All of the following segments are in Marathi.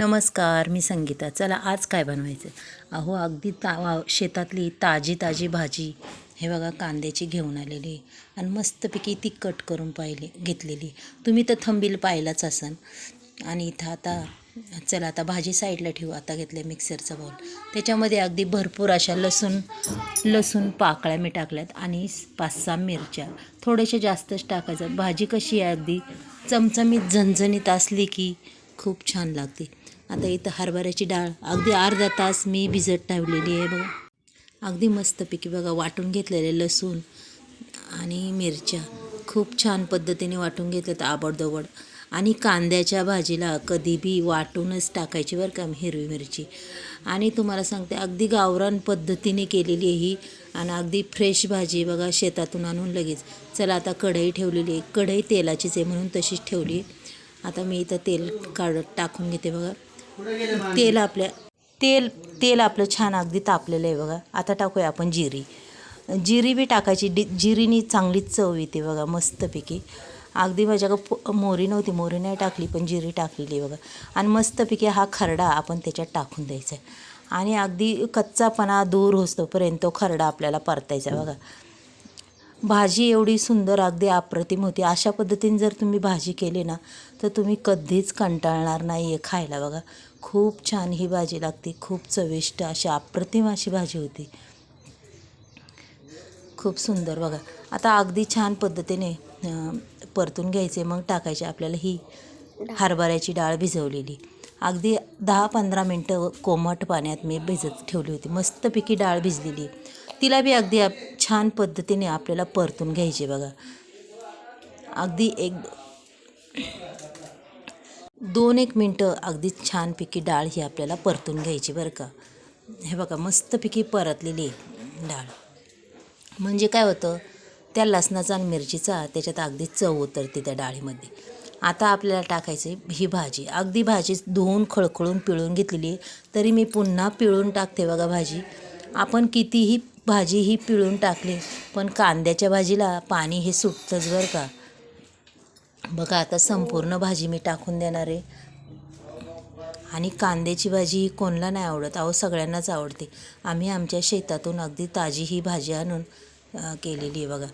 नमस्कार मी संगीता. चला आज काय बनवायचं? अहो अगदी ता वा- शेतातली ताजी ताजी भाजी. हे बघा कांद्याची घेऊन आलेली. आणि मस्तपैकी ती कट करून पाहिली घेतलेली. तुम्ही तर थंबील पाहिलाच असन. आणि इथं आता चला आता भाजी साईडला ठेवू. आता घेतलं मिक्सरचा बॉल त्याच्यामध्ये अगदी भरपूर अशा लसूण लसूण पाकळ्या मी टाकल्यात आणि पाच सहा मिरच्या. थोड्याशा जास्तच टाकायचं भाजी कशी आहे अगदी चमचमीत झणझणीत असली की खूप छान लागते. आता इथं हरभऱ्याची डाळ. अगदी अर्धा तास मी भिजत ठेवलेली आहे बघा. अगदी मस्तपैकी बघा वाटून घेतलेले लसूण आणि मिरच्या. खूप छान पद्धतीने वाटून घेतलं तर आबडदोबड आणि कांद्याच्या भाजीला कधी बी वाटूनच टाकायची बरं का हिरवी मिरची. आणि तुम्हाला सांगते अगदी गावरान पद्धतीने केलेली आहे ही. आणि अगदी फ्रेश भाजी बघा शेतातून आणून लगेच. चला आता कढई ठेवलेली आहे. कढई तेलाचीच आहे म्हणून तशीच ठेवली आता मी इथं तेल काढत टाकून घेते बघा. तेल आपल्या तेल तेल आपलं छान अगदी तापलेलं आहे बघा. आता टाकूया आपण जिरी. जिरी बी टाकायची. डि जिरीनी चांगलीच चव येते बघा मस्तपैकी. अगदी माझ्याकडं मोरी नव्हती मोरी नाही टाकली पण जिरी टाकलेली आहे बघा. आणि मस्तपैकी हा खरडा आपण त्याच्यात टाकून द्यायचा आहे. आणि अगदी कच्चापणा दूर होतोपर्यंत तो खरडा आपल्याला परतायचा आहे बघा. भाजी एवढी सुंदर अगदी अप्रतिम होती. अशा पद्धतीने जर तुम्ही भाजी केली ना तर तुम्ही कधीच कंटाळणार नाही आहे खायला बघा. खूप छान ही भाजी लागते खूप चविष्ट अशी अप्रतिम अशी भाजी होती. खूप सुंदर बघा. आता अगदी छान पद्धतीने परतून घ्यायचे मग टाकायचे. आपल्याला ही हरभऱ्याची डाळ भिजवलेली. अगदी दहा पंधरा मिनटं कोमट पाण्यात मी भिजत ठेवली होती. मस्तपैकी डाळ भिजलेली. तिला बी अगदी आप छान पद्धतीने आपल्याला परतून घ्यायचे बघा. अगदी एक दोन एक मिनटं अगदी छानपैकी डाळ ही आपल्याला परतून घ्यायची बरं का. हे बघा मस्तपैकी परतलेली डाळ. म्हणजे काय होतं त्या लसणाचा आणि मिरचीचा त्याच्यात अगदी चव उतरते त्या डाळीमध्ये. आता आपल्याला टाकायची ही भाजी. अगदी भाजी धुवून खळखळून पिळून घेतलेली तरी मी पुन्हा पिळून टाकते बघा भाजी. आपण कितीही भाजी ही पिळून टाकली पण कांद्याच्या भाजीला पाणी हे सुटतंच बरं का. बघा आता संपूर्ण भाजी मी टाकून देणार आहे. आणि कांद्याची भाजी ही कोणाला नाही आवडत? अहो सगळ्यांनाच आवडते. आम्ही आमच्या शेतातून अगदी ताजी ही भाजी आणून केलेली आहे बघा.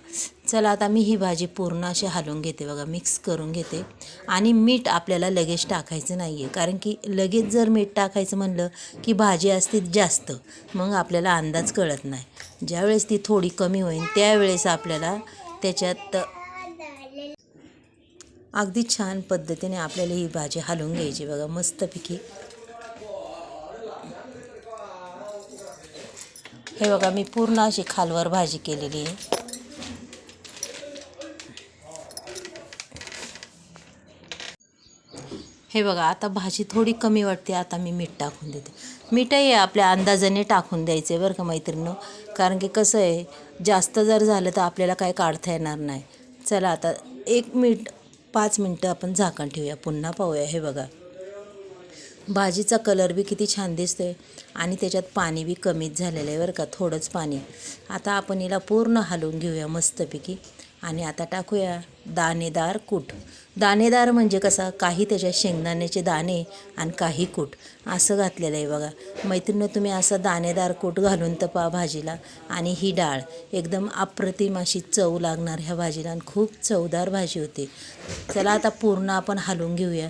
चला आता मी ही भाजी पूर्ण अशी हलवून घेते बघा. मिक्स करून घेते. आणि मीठ आपल्याला लगेच टाकायचं नाही आहे कारण की लगेच जर मीठ टाकायचं म्हणलं की भाजी असते जास्त मग आपल्याला अंदाज कळत नाही. ज्यावेळेस ती थोडी कमी होईल त्यावेळेस आपल्याला त्याच्यात अगदी छान पद्धतीने आपल्याला ही भाजी हलवून घ्यायची बघा मस्तपैकी. हे बघा मी पूर्ण अशी खालवर भाजी केलेली आहे. हे बघा आता भाजी थोडी कमी वाटते आता मी मीठ टाकून देते. मीठही आपल्या अंदाजाने टाकून द्यायचं आहे बरं का मैत्रिणीनं. कारण की कसं आहे जास्त जर झालं तर आपल्याला काय काढता येणार नाही. चला आता एक मिनिट पाच मिनटं आपण झाकण ठेवूया. पुन्हा पाहूया. हे बघा. भाजीचा कलर बी किती छान दिसतो आहे आणि त्याच्यात पाणी बी कमीच झालेलं आहे बरं का. थोडंच पाणी. आता आपण हिला पूर्ण हलवून घेऊया मस्तपैकी. आणि आता टाकूया दाणेदार कूट. दाणेदार म्हणजे कसा? काही त्याच्या शेंगदाण्याचे दाणे आणि काही कूट. असं घातलेलं आहे बघा. मैत्रिणी तुम्ही असं दाणेदार कूट घालून तर भाजीला. आणि ही डाळ. एकदम अप्रतिम अशी चव लागणार ह्या भाजीला. आणि खूप चवदार भाजी होती. चला आता पूर्ण आपण हलवून घेऊया.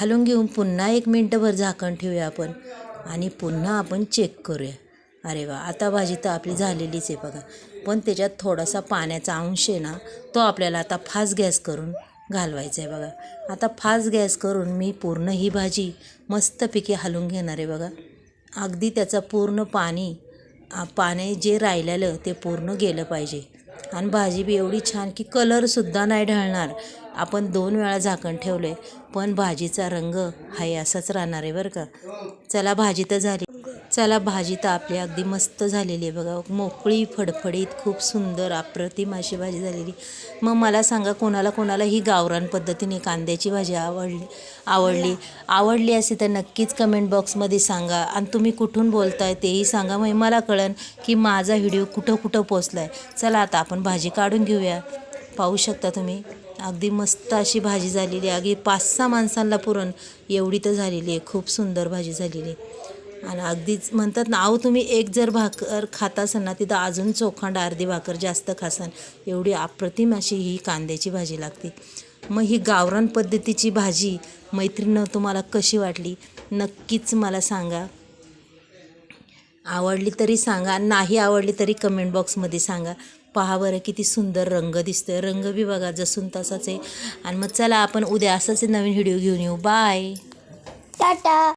हलवून घेऊन पुन्हा एक मिनटंभर झाकण ठेवूया आपण. आणि पुन्हा आपण चेक करूया. अरे वा आता भाजी तर आपली झालेलीच आहे बघा. पण त्याच्यात थोडासा पाण्याचा अंश आहे ना तो आपल्याला आता फास्ट गॅस करून घालवायचा आहे बघा. आता फास्ट गॅस करून मी पूर्ण ही भाजी मस्तपैकी हलवून घेणार आहे बघा. अगदी त्याचं पूर्ण पाणी पाणी जे राहिलेलं ते पूर्ण गेलं पाहिजे. आणि भाजी बी एवढी छान की कलरसुद्धा नाही ढळणार आपण दोन वेळा झाकण ठेवलं आहे पण भाजीचा रंग हाय असाच राहणार आहे बरं का. चला भाजी तर झाली. चला भाजी तर आपली अगदी मस्त झालेली आहे बघा. मोकळी फडफडीत खूप सुंदर अप्रतिम अशी भाजी झालेली. मग मला सांगा कोणाला कोणाला ही गावरान पद्धतीने कांद्याची भाजी आवडली आवडली? आवडली असे तर नक्कीच कमेंट बॉक्समध्ये सांगा. आणि तुम्ही कुठून बोलताय तेही सांगा. मग मला कळन की माझा व्हिडिओ कुठं कुठं पोचला आहे चला आता आपण भाजी काढून घेऊया. पाहू शकता तुम्ही. अगदी मस्त अशी भाजी झालेली आहे. अगदी पाच सहा माणसांना पुरण एवढी तर झालेली आहे. खूप सुंदर भाजी झालेली आहे. आणि अगदीच म्हणतात ना अहो तुम्ही एक जर भाकर खात असाल ना तिथं अजून चोखंड अर्धी भाकर जास्त खासान. एवढी अप्रतिम अशी ही कांद्याची भाजी लागते. मग ही गावरान पद्धतीची भाजी मैत्रिणं तुम्हाला कशी वाटली? नक्कीच मला सांगा. आवडली तरी सांगा नाही आवडली तरी कमेंट बॉक्समध्ये सांगा. पहा बरं किती सुंदर रंग दिसतो आहे रंग बी बघा जसून तसाच आहे. आणि मग चला आपण उद्या असंच नवीन व्हिडिओ घेऊन येऊ. बाय टाटा.